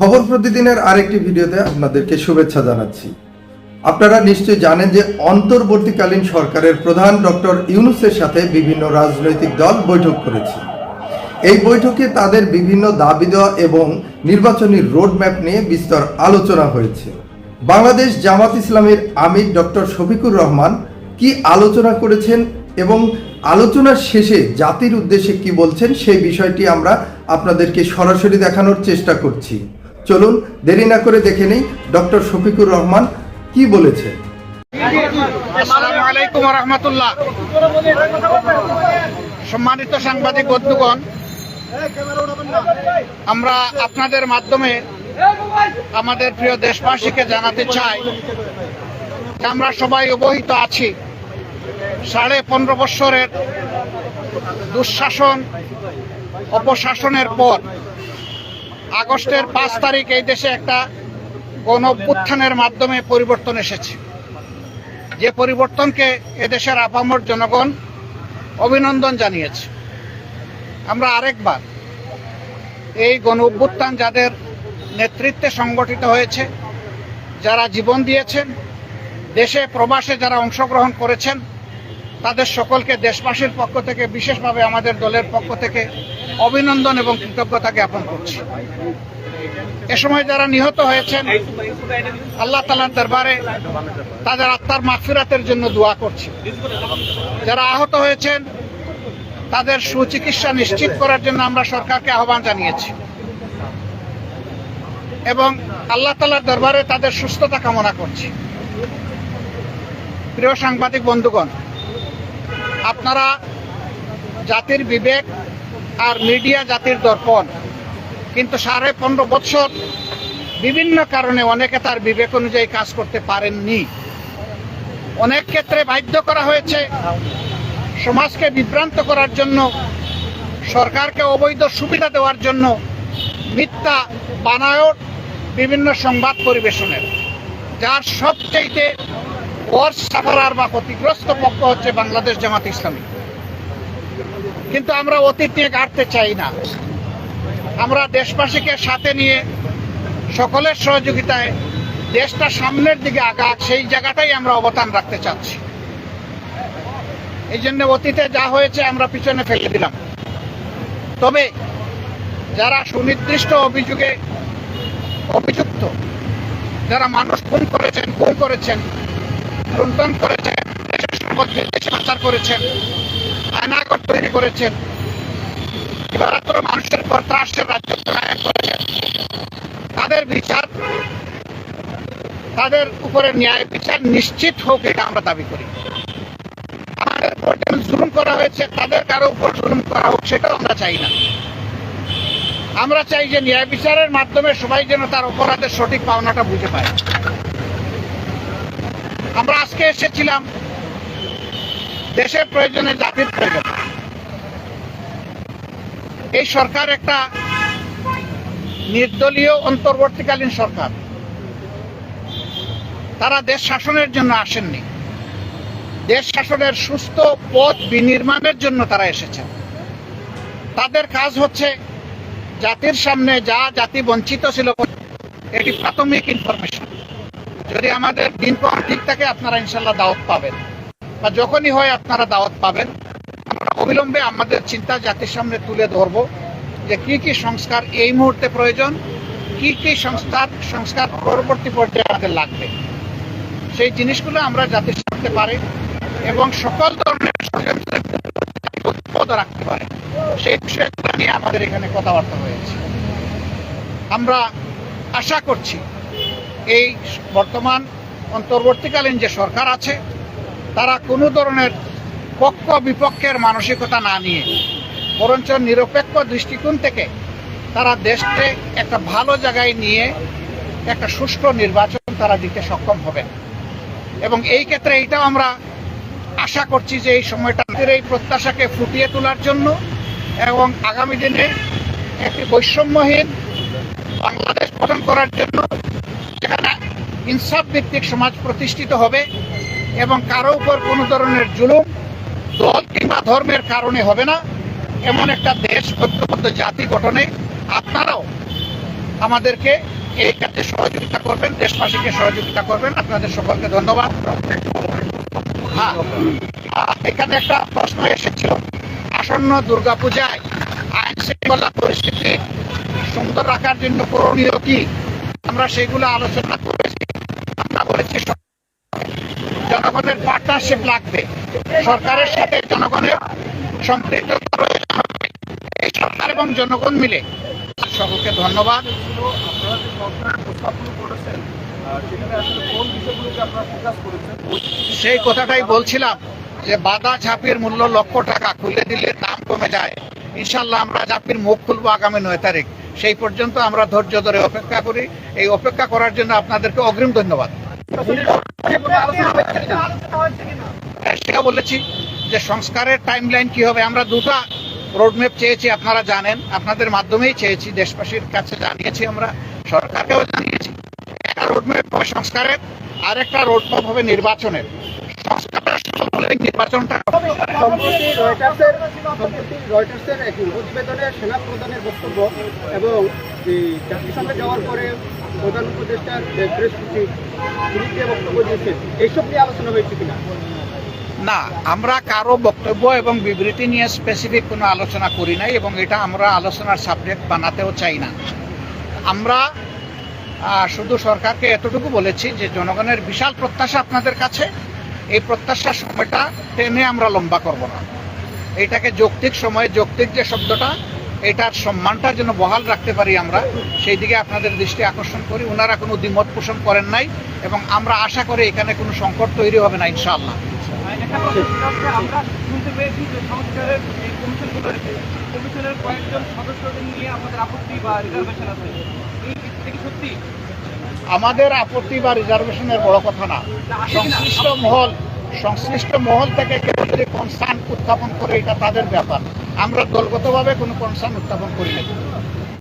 খবর প্রতিদিনের আরেকটি ভিডিওতে আপনাদেরকে শুভেচ্ছা জানাচ্ছি। আপনারা নিশ্চয়ই জানেন যে অন্তর্বর্তীকালীন সরকারের প্রধান ডক্টর ইউনুসের সাথে বিভিন্ন রাজনৈতিক দল বৈঠক করেছে। এই বৈঠকে তাদের বিভিন্ন দাবি দেওয়া এবং নির্বাচনী রোডম্যাপ নিয়ে বিস্তর আলোচনা হয়েছে। বাংলাদেশ জামাত ইসলামের আমির ডক্টর শফিকুর রহমান কি আলোচনা করেছেন এবং আলোচনার শেষে জাতির উদ্দেশ্যে কি বলছেন সেই বিষয়টি আমরা আপনাদেরকে সরাসরি দেখানোর চেষ্টা করছি। চলুন দেরি না করে দেখে নেই ডক্টর শফিকুর রহমান কি রহমতুল্লাহ। সম্মানিত সাংবাদিক বন্ধুগণ, আমরা আপনাদের মাধ্যমে আমাদের প্রিয় দেশবাসীকে জানাতে চাই আমরা সবাই অবহিত আছি। সাড়ে পনেরো বৎসরের দুঃশাসন, অপশাসনের পর আগস্টের পাঁচ তারিখ এই দেশে একটা গণ অভ্যুত্থানের মাধ্যমে পরিবর্তন এসেছে। যে পরিবর্তনকে এদেশের আপামর জনগণ অভিনন্দন জানিয়েছে। আমরা আরেকবার এই গণ অভ্যুত্থান যাদের নেতৃত্বে সংগঠিত হয়েছে, যারা জীবন দিয়েছেন, দেশে প্রবাসে যারা অংশগ্রহণ করেছেন তাদের সকলকে দেশবাসীর পক্ষ থেকে, বিশেষভাবে আমাদের দলের পক্ষ থেকে অভিনন্দন এবং কৃতজ্ঞতা জ্ঞাপন করছি। এ সময় যারা নিহত হয়েছেন, আল্লাহ তালার দরবারে তাদের আত্মার মাগফিরাতের জন্য দোয়া করছি। যারা আহত হয়েছেন, তাদের সুচিকিৎসা নিশ্চিত করার জন্য আমরা সরকারকে আহ্বান জানিয়েছি। এবং আল্লাহ তালার দরবারে তাদের সুস্থতা কামনা করছি। প্রিয় সাংবাদিক বন্ধুগণ আপনারা জাতির বিবেক আর মিডিয়া জাতির দর্পণ। কিন্তু সাড়ে পনেরো বছর বিভিন্ন কারণে অনেকে তার বিবেক অনুযায়ী কাজ করতে পারেননি। অনেক ক্ষেত্রে বাধ্য করা হয়েছে সমাজকে বিভ্রান্ত করার জন্য, সরকারকে অবৈধ সুবিধা দেওয়ার জন্য মিথ্যা বানায়ট বিভিন্ন সংবাদ পরিবেশনের। যার সবচাইতে ক্ষতিগ্রস্ত পক্ষ হচ্ছে বাংলাদেশ জামাত ইসলামী। কিন্তু আমরা অতীত নিয়ে কাটতে চাই না। আমরা দেশবাসীকে সাথে নিয়ে সকলের সহযোগিতায় দেশটা সামনের দিকে আগাক, সেই জায়গাটাই আমরা অবদান রাখতে চাচ্ছি। এই জন্য অতীতে যা হয়েছে আমরা পিছনে ফেলে দিলাম। তবে যারা সুনির্দিষ্ট অভিযোগে অভিযুক্ত, যারা মানুষ খুন করেছেন খুন করেছেন লুণ্ঠন করেছেন দেশের সম্পদ দেশে পাচার করেছেন আয়নাগর তৈরি করেছেন। দিবারাত্র মানুষের পর ত্রাসের রাজ্য করেছেন। তাদের বিচার, তাদের উপরে ন্যায় বিচার নিশ্চিত হোক, এটা আমরা দাবি করি। আমাদের উপর জুলুম করা হয়েছে, তাদের কারও উপর জুলুম করা হোক, সেটাও আমরা চাই না। আমরা চাই যে ন্যায় বিচারের মাধ্যমে সবাই যেন তার অপরাধের সঠিক পাওনাটা বুঝে পায়। আমরা আজকে এসেছিলাম দেশের প্রয়োজনে জাতির প্রয়োজন। এই সরকার একটা নির্দলীয় অন্তর্বর্তীকালীন সরকার। তারা দেশ শাসনের জন্য আসেননি। দেশ শাসনের সুস্থ পথ বিনির্মাণের জন্য তারা এসেছেন। তাদের কাজ হচ্ছে জাতির সামনে যা জাতি বঞ্চিত ছিল, এটি প্রাথমিক ইনফরমেশন যদি আমাদের দিন পর ঠিক থাকে আপনারা ইনশাল্লাহ দাওয়াত পাবেন, বা যখনই হয় আপনারা দাওয়াত পাবেন, আমরা অবিলম্বে আমাদের চিন্তা জাতির সামনে তুলে ধরব যে কি কি সংস্কার এই মুহূর্তে প্রয়োজন, কি কি সংস্কার সংস্কার পরবর্তী পর্যায়ে আমাদের লাগবে। সেই জিনিসগুলো আমরা জাতির সামনে পারি এবং সকল ধরনের রাখতে পারে। সেই বিষয়গুলো নিয়ে আমাদের এখানে কথাবার্তা হয়েছে। আমরা আশা করছি এই বর্তমান অন্তর্বর্তীকালীন যে সরকার আছে, তারা কোনো ধরনের পক্ষ বিপক্ষের মানসিকতা না নিয়ে, বরঞ্চ নিরপেক্ষ দৃষ্টিকোণ থেকে তারা দেশকে একটা ভালো জায়গায় নিয়ে একটা সুষ্ঠু নির্বাচন তারা দিতে সক্ষম হবেন। এবং এই ক্ষেত্রে এইটাও আমরা আশা করছি যে এই সময়টা এই প্রত্যাশাকে ফুটিয়ে তোলার জন্য এবং আগামী দিনে একটি বৈষম্যহীন বাংলাদেশ গঠন করার জন্য যেখানে ইনসাফ ভিত্তিক সমাজ প্রতিষ্ঠিত হবে এবং কারও উপর কোনো ধরনের জুলুম দল কিংবা ধর্মের কারণে হবে না এমন একটা দেশ ঐক্যবদ্ধ জাতি গঠনে আপনারাও আমাদেরকে এই কাজে সহযোগিতা করবেন দেশবাসীকে সহযোগিতা করবেন। আপনাদের সকলকে ধন্যবাদ। হ্যাঁ, এখানে একটা প্রশ্ন এসেছিল। আসন্ন দুর্গাপূজায় আইন শৃঙ্খলা পরিস্থিতি সুন্দর রাখার জন্য করণীয় কি? আমরা সেগুলো আলোচনা করেছি। আমরা বলেছি জনগণের পার্টনারশিপ লাগবে। সরকারের সাথে জনগণের সম্পৃক্ত প্রয়োজন এই সরকার এবং জনগণ মিলে। সকলকে ধন্যবাদ। সেই কথাটাই বলছিলাম যে বাদা ঝাঁপির মূল্য লক্ষ টাকা খুলে দিলে দাম কমে যায়। ইনশাল্লাহ আমরা ঝাঁপির মুখ খুলবো আগামী নয় তারিখ। সেই পর্যন্ত আমরা ধৈর্য ধরে অপেক্ষা করি। এই অপেক্ষা করার জন্য আপনাদেরকে অগ্রিম ধন্যবাদ। সেটা বলেছি যে সংস্কারের টাইম লাইন কি হবে, আমরা দুটা রোডম্যাপ চেয়েছি, আপনারা জানেন। আপনাদের মাধ্যমেই চেয়েছি, দেশবাসীর কাছে জানিয়েছি আমরা, সরকারকেও জানিয়েছি। একটা রোডম্যাপ হবে সংস্কারের আর একটা রোডম্যাপ হবে নির্বাচনের। সংস্কারের নির্বাচনটা সম্প্রতি রয়টার্সের সম্প্রতি রয়টার্সের এক প্রতিবেদনে সেনা প্রধানের বক্তব্য এবং জাতিসংঘে যাওয়ার পরে প্রধান উপদেষ্টার প্রেস সচিব তিনি যে বক্তব্য দিয়েছেন এইসব নিয়ে আলোচনা হয়েছে কিনা? না আমরা কারও বক্তব্য এবং বিবৃতি নিয়ে স্পেসিফিক কোনো আলোচনা করি নাই এবং এটা আমরা আলোচনার সাবজেক্ট বানাতেও চাই না। আমরা শুধু সরকারকে এতটুকু বলেছি যে জনগণের বিশাল প্রত্যাশা আপনাদের কাছে। এই প্রত্যাশার সময়টা টেনে আমরা লম্বা করব না। এটাকে যৌক্তিক সময়ে যৌক্তিক যে শব্দটা, এটার সম্মানটা যেন বহাল রাখতে পারি আমরা, সেই দিকে আপনাদের দৃষ্টি আকর্ষণ করি। ওনারা কোনো দ্বিমত পোষণ করেন নাই এবং আমরা আশা করি এখানে কোনো সংকট তৈরি হবে না, ইনশাআল্লাহ। কমিশনের কয়েকজন সদস্যদের নিয়ে আমাদের আপত্তি বা রিজার্ভেশন আছে। এই আমাদের আপত্তি বা রিজার্ভেশনের বড় কথা না। সংশ্লিষ্ট মহল সংশ্লিষ্ট মহল থেকে কেউ যদি কনসার্ন উত্থাপন করে, এটা তাদের ব্যাপার। আমরা দলগতভাবে কোনো কনসার্ন উত্থাপন করি না